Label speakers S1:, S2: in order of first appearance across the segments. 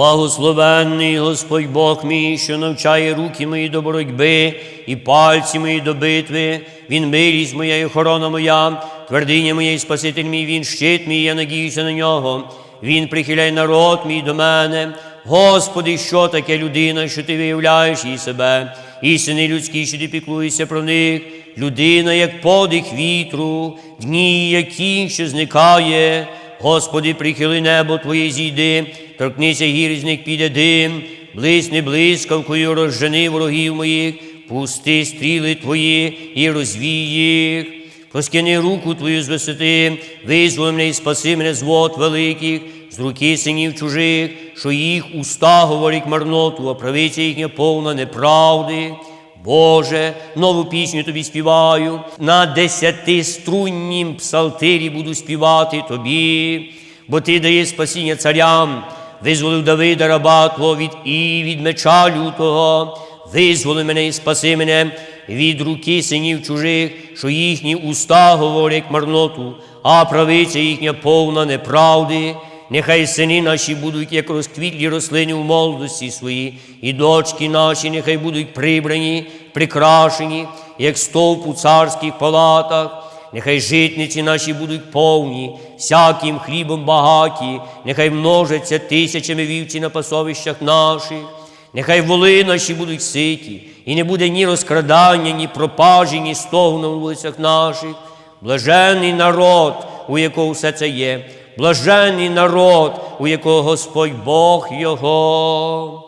S1: Благословенний Господь Бог мій, що навчає руки мої до боротьби і пальці мої до битви. Він милість моя і охорона моя, твердиня моя і Спаситель мій, він щит мій, я надіюся на нього. Він прихиляє народ мій до мене. Господи, що таке людина, що ти виявляєш їй себе, і сини людські, що ти піклуєшся про них, людина, як подих вітру, дні, які що зникає. Господи, прихили небо Твоє зійди, торкнися гір, піде дим, блисни блискавкою, розжени ворогів моїх, пусти стріли Твої і розвій їх. Проскини руку Твою з висоти, визволи мене і спаси мене з вод великих, з руки синів чужих, що їх уста говорять марноту, а правиця їхня повна неправди. Боже, нову пісню тобі співаю, на десятиструннім псалтирі буду співати тобі, бо ти даєш спасіння царям, визволив Давида раба Твого від і від меча лютого, визволи мене і спаси мене від руки синів чужих, що їхні уста говорять марноту, а правиця їхня повна неправди. Нехай сини наші будуть, як розквітлі рослини в молодості свої, і дочки наші нехай будуть прибрані, прикрашені, як стовп у царських палатах. Нехай житниці наші будуть повні, всяким хлібом багаті, нехай множаться тисячами вівці на пасовищах наших. Нехай воли наші будуть ситі, і не буде ні розкрадання, ні пропажі, ні стогну на вулицях наших. Блажений народ, у якого все це є, блажений народ, у якого Господь Бог Його.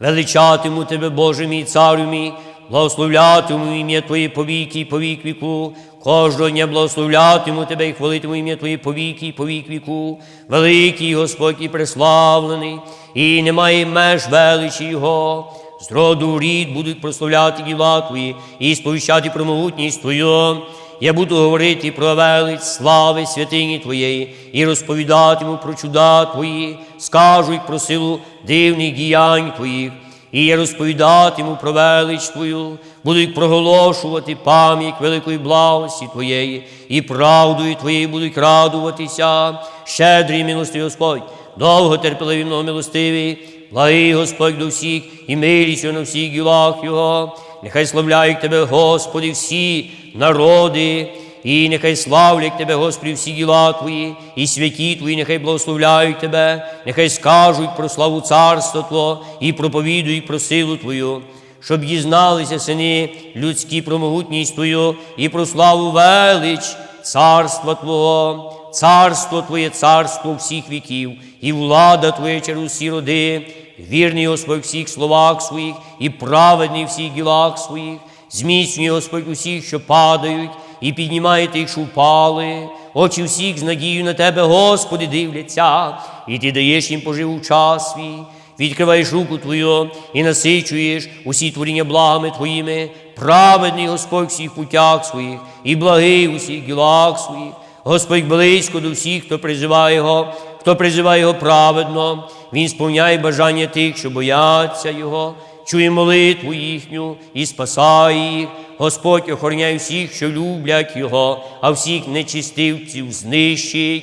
S1: Величатиму тебе, Боже мій, царю мій, благословлятиму ім'я Твоє повіки і повік віку, кожного дня благословлятиму тебе і хвалитиму ім'я Твоє повіки і повік віку, великий Господь і преславлений, і немає меж величі Його. З роду рід будуть прославляти діла Твої і сповіщати про могутність Твою. Я буду говорити про велич слави святині Твоєї і розповідатиму про чуда Твої, скажу й про силу дивних діянь Твоїх, і я розповідатиму про велич Твою, буду проголошувати пам'ять великої благості Твоєї, і правдою Твоєю будуть радуватися, щедрий милостивий Господь, довго терпеливий много милостивий, благий Господь до всіх, і милість на всіх ділах Його. Нехай славляють Тебе, Господи, всі народи, і нехай славлять Тебе, Господи, всі діла Твої, і святі Твої, нехай благословляють Тебе, нехай скажуть про славу царства Твого і проповідують про силу Твою, щоб дізналися сини людські про могутність Твою і про славу велич царства Твого. Царство Твоє, царство всіх віків, і влада Твоя через усі роди, вірний Господь всіх словах своїх, і праведний всіх ділах своїх, зміцнює Господь усіх, що падають, і піднімає тих, що впали. Очі всіх з надією на Тебе, Господи, дивляться, і Ти даєш їм поживу час свій. Відкриваєш руку Твою і насичуєш усі творіння благами Твоїми, праведний Господь всіх путях своїх, і благий у всіх ділах своїх. Господь близько до всіх, хто призиває Його, хто призиває Його праведно, Він сповняє бажання тих, що бояться Його, чує молитву їхню і спасає їх. Господь охороняє всіх, що люблять Його, а всіх нечистивців знищить.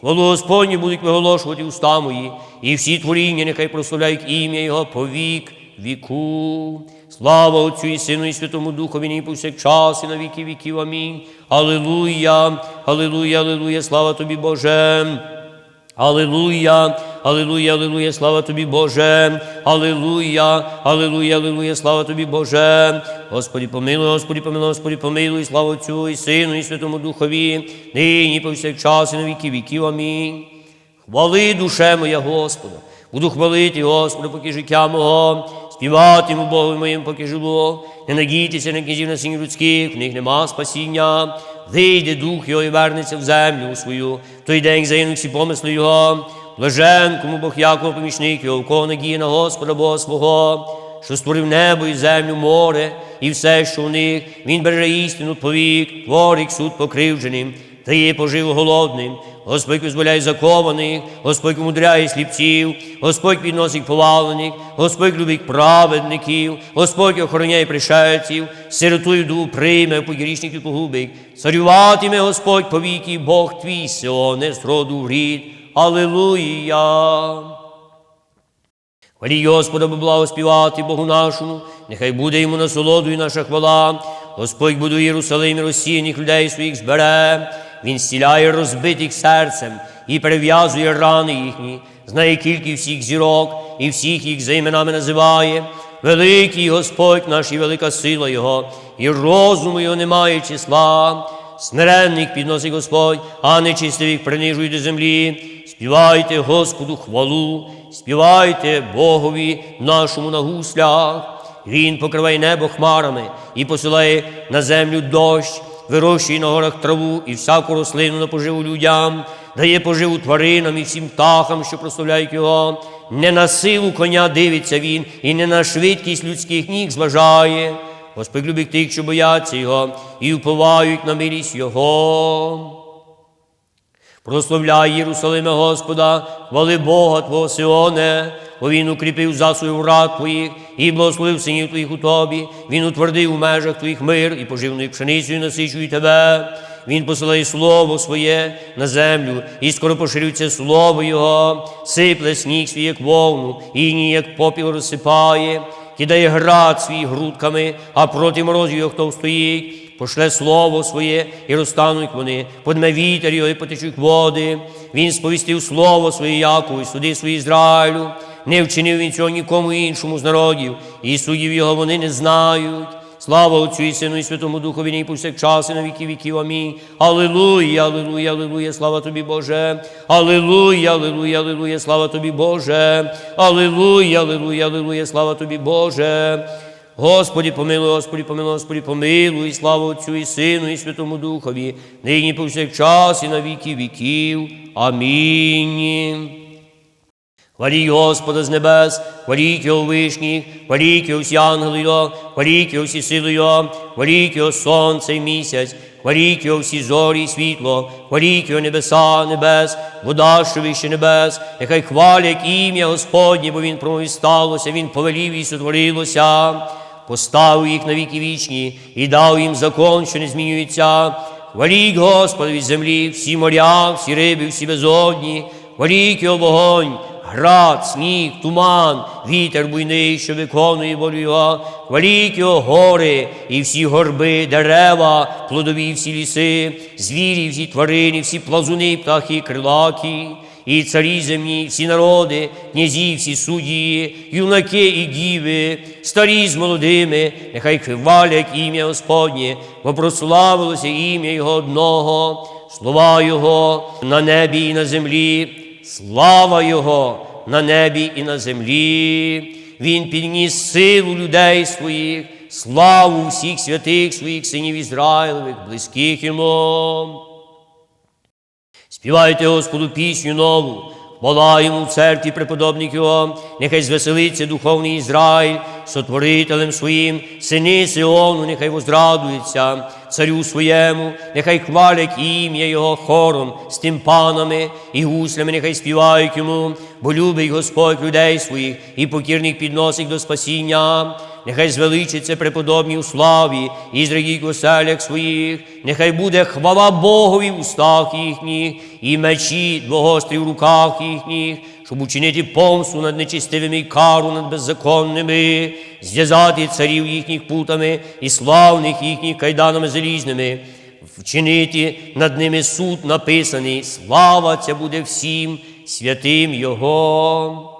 S1: Хвалу Господню будуть виголошувати уста мої, і всі творіння нехай прославляють ім'я Його по вік віку. Слава Отцю і Сину, і Святому Духові, нині повсякчас, і на віки віків. Амінь. Алілуя, алілуя, алілуя, слава тобі, Боже. Алілуя, Аллилуйя, Аллилуйя, слава тобі, Боже. Аллилуйя, Аллилуйя, Аллилуйя, слава тобі, Боже. Господи, помилуй, Господи, помилуй, Господи, помилуй, слава Отцю і Сину, і Святому Духові, нині повсякчас, і на віки віків. Амінь. Хвали душе моя Господа, буду хвалити Господа, поки життя мого, співатиму Богу моїм, поки живу. Не надійтеся на князів на синів людських, в них нема спасіння. Вийде дух його і вернеться в землю свою, в той день загинуть всі помисли його. Блажен, кому Бог Якова помічник його, в кого надіє на Господа Бога свого, що створив небо і землю, море, і все, що в них, він береже істину повік, творить суд покривдженим, дає поживу голодним. Господь визволяє закованих, Господь умудряє сліпців, Господь підносить повалених, Господь любить праведників, Господь охороняє пришельців, сиротою ду прийме, погрішників погубить. Царюватиме Господь повіки, Бог твій Сіоне з роду рід. Аллилуйя! Хваліть Господа, бо благоспівати Богу нашому, нехай буде йому насолодою наша хвала. Господь будує Єрусалим і розсіяних людей своїх збере. Він зціляє розбитих серцем і перев'язує рани їхні, знає кількість всіх зірок і всіх їх за іменами називає. Великий Господь наш і велика сила Його, і розуму Його немає числа. Смиренних підносить Господь, а нечистивих принижує до землі. Співайте Господу хвалу, співайте Богові нашому на гуслях. Він покриває небо хмарами і посилає на землю дощ, вирощує на горах траву і всяку рослину на поживу людям, дає поживу тваринам і всім птахам, що прославляють його. Не на силу коня дивиться він, і не на швидкість людських ніг зважає. Господь любить тих, що бояться Його, і уповають на милість Його. Прославляй Єрусалиме Господа, хвали Бога Твого Сионе, бо Він укріпив засою враг Твоїх і благословив синів Твоїх у Тобі. Він утвердив у межах Твоїх мир і поживною пшеницею насичує Тебе. Він посилає слово своє на землю, і скоро поширюється слово Його, сипле сніг свій, як вовну, і ні, як попіл розсипає, кидає град свій грудками, а проти морозів його хто стоїть пошле слово своє, і розтануть вони, подме вітер його і потечуть води. Він сповістив слово своє Якову, і суди свої Ізраїлю. Не вчинив він цього нікому іншому з народів, і судів його вони не знають. Слава Отцю і Сину, і Святому Духові, нині повсякчас, і на віки віків. Амінь. Аллилуйя, аллилуйя, аллилуйя, слава тобі, Боже. Аллилуйя, аллилуйя, аллилуйя, слава тобі, Боже. Аллилуйя, аллилуйя, аллилуйя, слава тобі, Боже. Господі помилуй, Господі помилуй, Господі помилуй, слава Отцю і Сину, і Святому Духові, нині повсякчас, і на віки віків. Амінь. Хваліть Господа з небес, хваліть його вишніх, хваліть його всі ангели його, хваліть його всі сили його, хваліть його сонце і місяць, хваліть його всі зорі і світло, хваліть його небеса, небес, вода, що вище небес, нехай хвалять ім'я Господнє, бо він промовив сталося, він повелів і сотворилося, поставив їх на віки вічні і дав їм закон, що не змінюється. Хваліть Господа від землі, всі моря, всі риби, всі безодні, хваліть його вогонь, град, сніг, туман, вітер буйний, що виконує волю його, хваліть його гори, і всі горби, дерева, плодові всі ліси, звірі, всі тварини, всі плазуни, птахи, крилакі, і царі земні, всі народи, князі, всі судді, юнаки і діви, старі з молодими, нехай хвалять ім'я Господнє, бо прославилося ім'я Його одного, слова Його на небі і на землі. Слава Його на небі і на землі. Він підніс силу людей своїх, славу всіх святих своїх синів Ізраїлевих, близьких йому. Співайте Господу пісню нову, йому в церкві преподобник його, нехай звеселиться духовний Ізраїль, сотворителем своїм, сини Сиону, нехай воздрадуються, царю своєму, нехай хвалять ім'я Його хором, з тимпанами і гуслями, нехай співають йому, бо любить Господь людей своїх і покірних підносить до спасіння. Нехай звеличиться преподобні у славі і зрадіть у оселях своїх, нехай буде хвала Богові в устах їхніх, і мечі двогострі в руках їхніх, щоб учинити помсту над нечистивими і кару над беззаконними, зв'язати царів їхніх путами і славних їхніх кайданами залізними, вчинити над ними суд написаний, слава ця буде всім святим Його.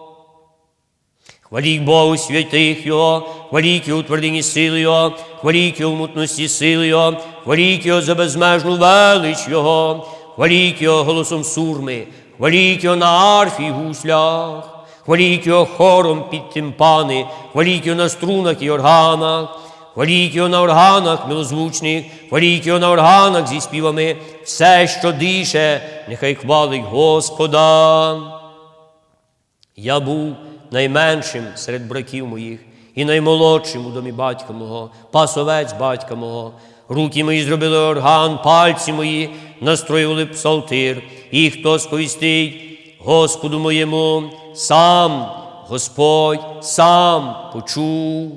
S1: Хваліть Богу святих Його, хваліть Його у твердині сили Його, хваліть Його в мутності сили Його за безмежну велич Його, хваліть Його голосом сурми, хваліть Його на арфі й гуслях, хваліть Його хором під тимпани, хваліть Його на струнах і органах, хваліть Його на органах милозвучних, хваліть Його на органах зі співами, все, що дише, нехай хвалить Господа. Я був найменшим серед братів моїх і наймолодшим у домі батька мого, пасовець батька мого. Руки мої зробили орган, пальці мої настроювали псалтир, і хто сповістить Господу моєму, сам Господь сам почув.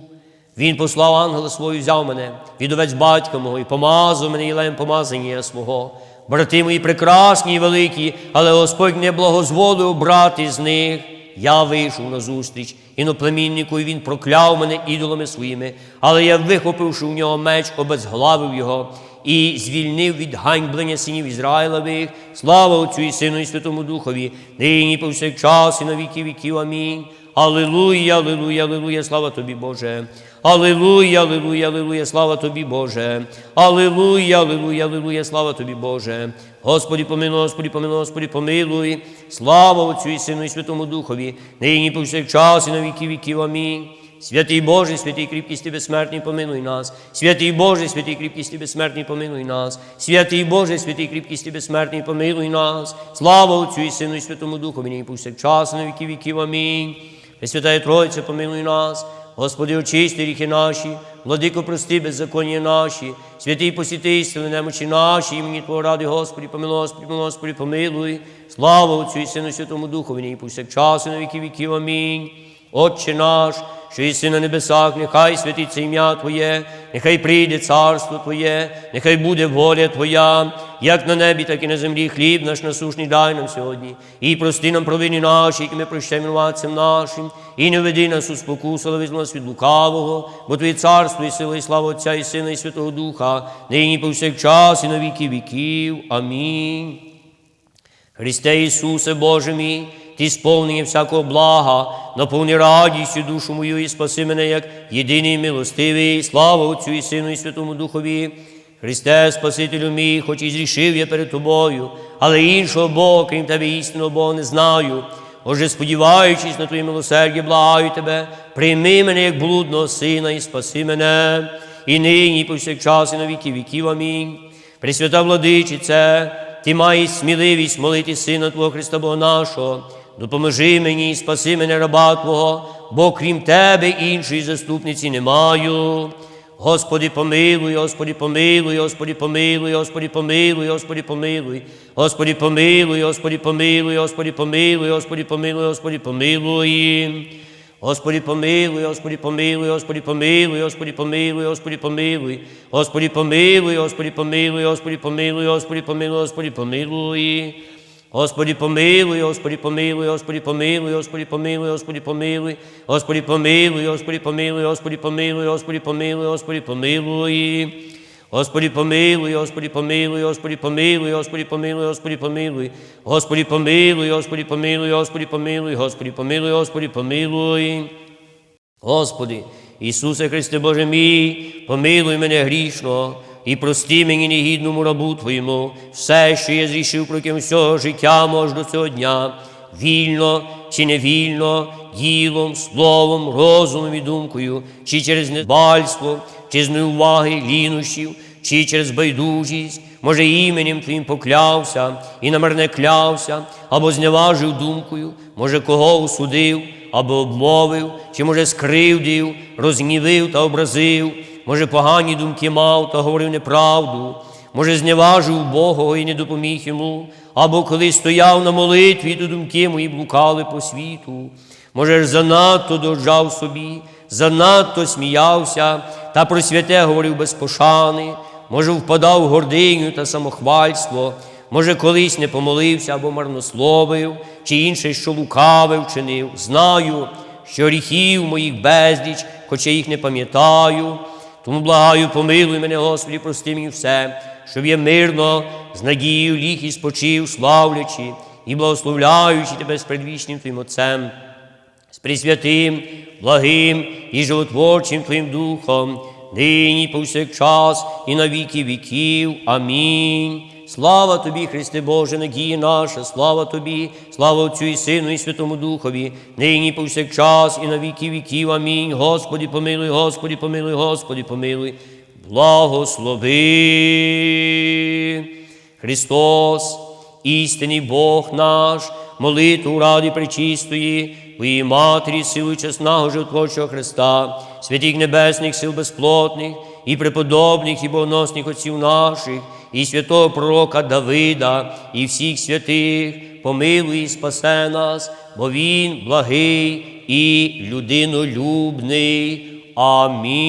S1: Він послав ангела свого, і взяв мене, відовець батька мого, і помазав мене ілем помазання свого. Брати мої прекрасні і великі, але Господь не благозволив брати з них. Я вийшов на зустріч. Іноплеміннику, і він прокляв мене ідолами своїми, але я, вихопивши у нього меч, обезглавив його і звільнив від ганьблення синів Ізраїлевих. Слава Отцю і Сину і Святому Духові, нині повсякчас і на віки віків. Амінь. Аллилуйя, аллилуйя, аллилуйя, слава тобі, Боже. Аллилуйя, аллилуйя, аллилуйя, слава тобі, Боже. Аллилуйя, аллилуйя, аллилуйя, слава тобі, Боже. Господи, помилуй, Господи, помилуй, Господи, помилуй. Слава Отцю і Сину і Святому Духові, нині повсякчас і на віки віків. Амінь. Святий Боже, святий кріпкісти безсмертний, помилуй нас. Святий Боже, святий кріпкісти безсмертний, помилуй нас. Святий Боже, святий кріпкісти безсмертний, помилуй нас. Слава Отцю і Сину і Святому Духові, нині повсякчас і на віки віків. Амінь. Пресвятая Тройця, помилуй нас. Господи, очисти ріхи наші, владико, прости беззаконні наші, святий посіти, сили немочі наші, імені Твого ради, Господи, помилуй, Господи, помилуй, Господи, помилуй. Слава Отцю і Сину Святому Духові, і повсякчас і на віки віків. Амінь. Отче наш, що єси на небесах, нехай святиться ім'я Твоє, нехай прийде царство Твоє, нехай буде воля Твоя, як на небі, так і на землі. Хліб наш насушний дай нам сьогодні. І прости нам провини наші, які ми прощаємо нашим, і не веди нас у спокусу, але визволи нас від лукавого, бо Твоє царство і сила, і слава Отця і Сина, і Святого Духа, нині повсякчас, і на віки віків. Амінь. Христе Ісусе, Боже мій, Ти сповнення всякого блага, наповни радістю душу мою і спаси мене, як єдиний милостивий, слава Отцю і Сину і Святому Духові. Христе, Спасителю мій, хоч і зрішив я перед Тобою, але іншого Бога, крім Тебе, істинного Бога, не знаю. Отже, сподіваючись на Твоє милосердя, благаю Тебе, прийми мене як блудного сина і спаси мене, і нині, і повсякчас, і на віки віків. Амінь. Пресвята владичице, ти маєш сміливість молити Сина Твого Христа Бога нашого. Допоможи мені спаси мене, раба Твого, бо крім Тебе іншої заступниці не маю. Господи, помилуй, Господи, помилуй, Господи, помилуй, Господи, помилуй, Господи, помилуй, Господи, помилуй, Господи, помилуй, Господи, помилуй, Господи, помилуй, Господи, помилуй. Господи, помилуй, Господи, помилуй, Господи, помилуй, Господи, помилуй, Господи, помилуй, Господи, помилуй, Господи, помилуй, Господи, помилуй, Господи, помилуй, Господи, помилуй. Господи, помилуй, Господи, помилуй, Господи, помилуй, Господи, помилуй, Господи, помилуй, Господи, помилуй, Господи, помилуй, Господи, помилуй, Господи, помилуй, Господи, помилуй. Господи, помилуй, Господи, помилуй, Господи, помилуй, Господи, помилуй, Господи, помилуй, Господи, помилуй, Господи, помилуй, Господи, помилуй, Господи, помилуй, Господи, помилуй. Господи, Ісусе Христе Боже мій, помилуй мене грішного і прости мені негідному рабу Твоєму все, що я зрішив протягом всього життя мож до цього дня, вільно чи невільно, ділом, словом, розумом і думкою, чи через недбальство, чи з неуваги, лінощів, чи через байдужість, може, іменем Твоїм поклявся і намерне клявся, або зневажив думкою, може, кого осудив, або обмовив, чи, може, скривдив, розгнівив та образив, може, погані думки мав та говорив неправду, може, зневажив Бога і не допоміг йому, або коли стояв на молитві, то думки мої блукали по світу. Може, ж занадто дожав собі, занадто сміявся, та про святе говорив без пошани, може, впадав в гординю та самохвальство, може, колись не помолився або марнословив, чи інше, що лукавив, чинив. Знаю, що гріхів моїх безліч, хоч я їх не пам'ятаю. Тому благаю, помилуй мене, Господі, прости мені все, щоб я мирно, з надією ліг і спочив, славлячи і благословляючи Тебе з предвічним Твоїм Отцем з присвятим, благим і животворчим Твоїм Духом, нині повсякчас і на віки віків. Амінь. Слава Тобі, Христе Боже, надія наша, слава Тобі, слава Отцю і Сину, і Святому Духові, нині повсякчас і на віки віків. Амінь. Господи, помилуй, Господи, помилуй, Господи, помилуй, благослови. Христос, істинний Бог наш, молитву ради пречистої, Твоїй Матері, силу чесного животворчого Христа, святих небесних сил безплотних, і преподобних, і богоносних отців наших, і святого пророка Давида, і всіх святих, помилуй і спасе нас, бо Він благий і людинолюбний. Амінь.